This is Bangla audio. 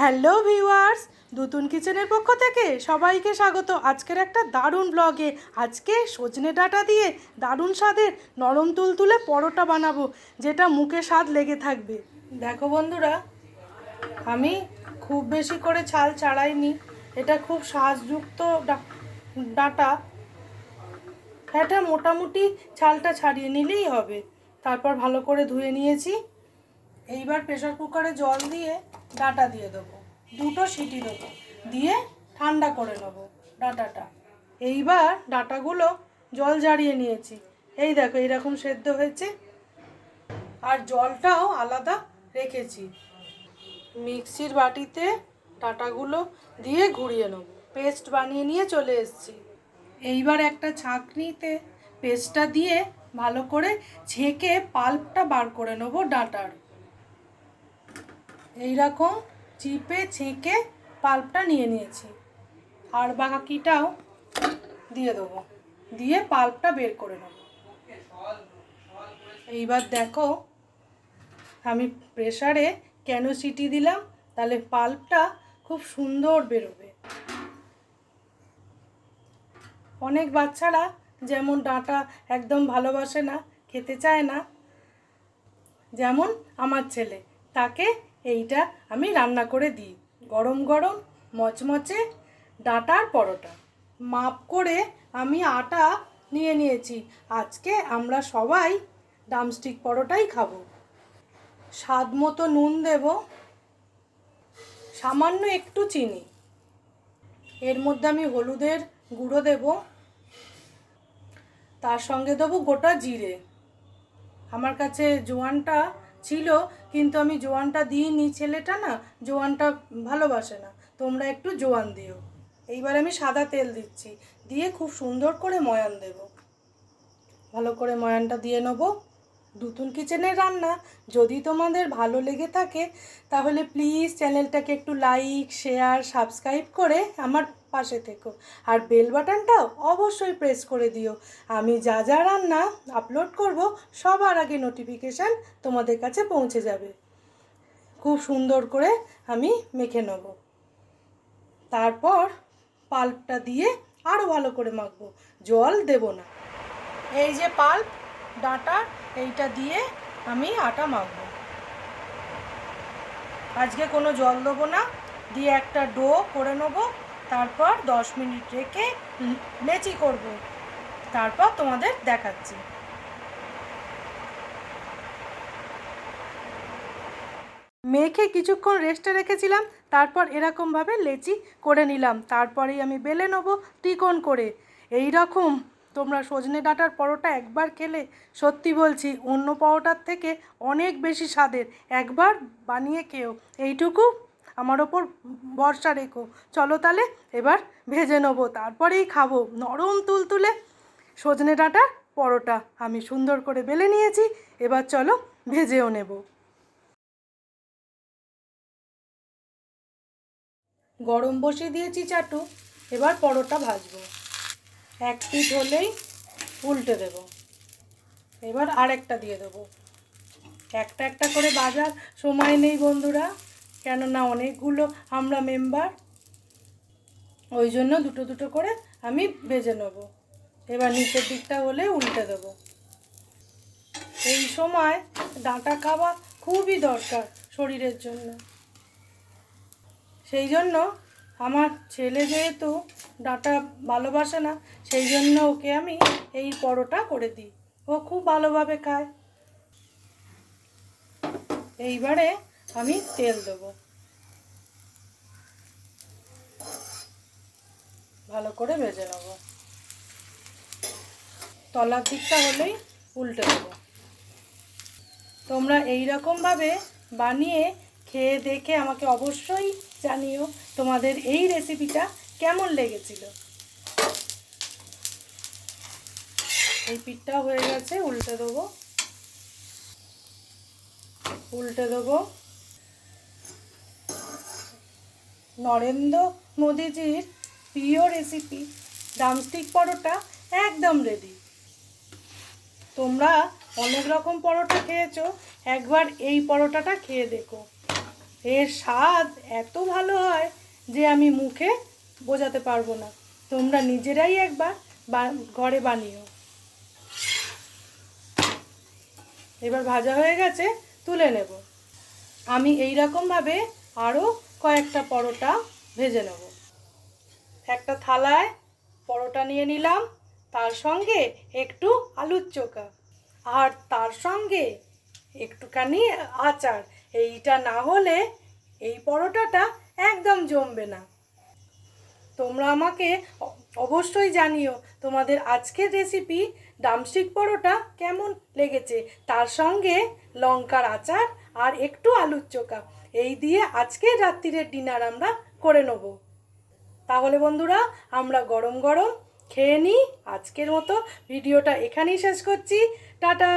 হ্যালো ভিউয়ার্স, দুতুন কিচেনের পক্ষ থেকে সবাইকে স্বাগত। আজকের একটা দারুণ ব্লগে আজকে সজনে ডাঁটা দিয়ে দারুণ স্বাদের নরম তুলতুলে পরোটা বানাবো, যেটা মুখে স্বাদ লেগে থাকবে। দেখো বন্ধুরা, আমি খুব বেশি করে ছাল ছাড়াইনি, এটা খুব শ্বাসযুক্ত ডাঁটা। এটা মোটামুটি ছালটা ছাড়িয়ে নিলেই হবে। তারপর ভালো করে ধুয়ে নিয়েছি। এইবার প্রেশার কুকারে জল দিয়ে ডাটা দিয়ে দেবো। দুটো সিটি দেবো। দিয়ে ঠান্ডা করে নেব ডাটাটা। এইবার ডাটাগুলো জল ঝারিয়ে নিয়েছি। এই দেখো, এইরকম সেদ্ধ হয়েছে। আর জলটাও আলাদা রেখেছি। মিক্সির বাটিতে ডাটাগুলো দিয়ে ঘুরিয়ে নেব। পেস্ট বানিয়ে নিয়ে চলে এসেছি। এইবার একটা ছাঁকনিতে পেস্টটা দিয়ে ভালো করে ছেঁকে পাল্পটা বার করে নেব ডাঁটার। এইরকম চিপে ছেঁকে পাল্পটা নিয়ে নিয়েছি। আর বাকিটাও দিয়ে দেবো। দিয়ে পাল্পটা বের করে নেব। এইবার দেখো আমি প্রেসারে কেন সিটি দিলাম? তাহলে পাল্পটা খুব সুন্দর বেরোবে। অনেক বাচ্চারা যেমন ডাঁটা একদম ভালোবাসে না, খেতে চায় না, যেমন আমার ছেলে, তাকে এইটা আমি রান্না করে দিই। গরম গরম মচমচে ডাঁটার পরোটা। মাপ করে আমি আটা নিয়ে নিয়েছি। আজকে আমরা সবাই ডামস্টিক পরোটাই খাব। স্বাদ মতো নুন দেব, সামান্য একটু চিনি। এর মধ্যে আমি হলুদের গুঁড়ো দেব। তার সঙ্গে দেবো গোটা জিরে। আমার কাছে জোয়ানটা ছিল, কিন্তু আমি জোয়ানটা দিইনি, ছেলেটা না জোয়ানটা ভালোবাসে না। তোমরা একটু জোয়ান দিও। এইবার আমি সাদা তেল দিচ্ছি। দিয়ে খুব সুন্দর করে ময়ান দেব। ভালো করে ময়ানটা দিয়ে নেব। দুতুন কিচেনের রান্না। যদি তোমাদের ভালো লেগে থাকে, তাহলে প্লিজ চ্যানেলটাকে একটু লাইক, শেয়ার, সাবস্ক্রাইব করে আমার পাশে থেকো। আর বেল বাটনটাও অবশ্যই প্রেস করে দিও। আমি যা যা রান্না আপলোড করব, সবার আগে নোটিফিকেশান তোমাদের কাছে পৌঁছে যাবে। খুব সুন্দর করে আমি মেখে নেব। তারপর পাল্পটা দিয়ে আরও ভালো করে মাখবো। জল দেব না। এই যে পাল্প ডাটা, এইটা দিয়ে আমি আটা মাখবো। আজকে কোনো জল দেবো না। দিয়ে একটা ডো করে নেব। তারপর দশ মিনিট রেখে লেচি করব। তারপর তোমাদের দেখাচ্ছি। মেখে কিছুক্ষণ রেস্টে রেখেছিলাম তারপর এরকমভাবে লেচি করে নিলাম। তারপরেই আমি বেলে নেব ত্রিকোণ করে। এই রকম তোমরা সজনে ডাঁটার পরোটা একবার খেলে সত্যি বলছি অন্য পরোটার থেকে অনেক বেশি স্বাদের। একবার বানিয়ে খেও। এইটুকু আমার ওপর ভরসা রেখো। চলো তাহলে এবার ভেজে নেব। তারপরেই খাব নরম তুলতুলে সজনে ডাঁটার পরোটা। আমি সুন্দর করে বেলে নিয়েছি, এবার চলো ভেজেও নেব। গরম বসিয়ে দিয়েছি চাটু, এবার পরোটা ভাজবো। এক পিঠ হলেই উল্টে দেব। এবার আরেকটা দিয়ে দেবো। একটা একটা করে বাজার। সময় নেই বন্ধুরা। কেননা অনেকগুলো আমরা মেম্বার ওই জন্য দুটো দুটো করে আমি ভেজে নেব। এবার নিচের দিকটা হলে উল্টে দেব। এই সময় ডাঁটা খাওয়া খুবই দরকার শরীরের জন্য। সেই জন্য আমার ছেলে যেহেতু ডাঁটা ভালোবাসে না, সেই জন্য ওকে আমি এই পরোটা করে দিই। ও খুব ভালোভাবে খায়। এইবারে আমি তেল দেবো। ভালো করে ভেজে নেব। তলার দিকটা হলেই উল্টে দেবো। তোমরা এই রকমভাবে বানিয়ে খেয়ে দেখে আমাকে অবশ্যই জানিও তোমাদের এই রেসিপিটা কেমন লেগেছিল। এই পিঠটা হয়ে গেছে, উল্টে দেবো। উল্টে দেবো। নরেন্দ্র মোদিজির প্রিয় রেসিপি ড্রামস্টিক পরোটা একদম রেডি তোমরা অনেক রকম পরোটা খেয়েছো, একবার এই পরোটাটা খেয়ে দেখো। এর স্বাদ এত ভালো হয় যে আমি মুখে বোঝাতে পারব না। তোমরা নিজেরাই একবার ঘরে বানিও। এবার ভাজা হয়ে গেছে, তুলে নেব। আমি এই রকমভাবে আরও কয়েকটা পরোটা ভেজে নেব। একটা থালায় পরোটা নিয়ে নিলাম, তার সঙ্গে একটু আলুর চোখা, আর তার সঙ্গে একটুখানি আচার। এইটা না হলে এই পরোটাটা একদম জমবে না। তোমরা আমাকে অবশ্যই জানিও তোমাদের আজকের রেসিপি ডামস্টিক পরোটা কেমন লেগেছে। তার সঙ্গে লঙ্কার আচার আর একটু আলুর চোখা। এই দিয়ে আজকে রাত্রিরের ডিনার আমরা করে নেব। তাহলে বন্ধুরা, আমরা গরম গরম খেয়ে নিই। আজকের মতো ভিডিওটা এখানেই শেষ করছি। টাটা!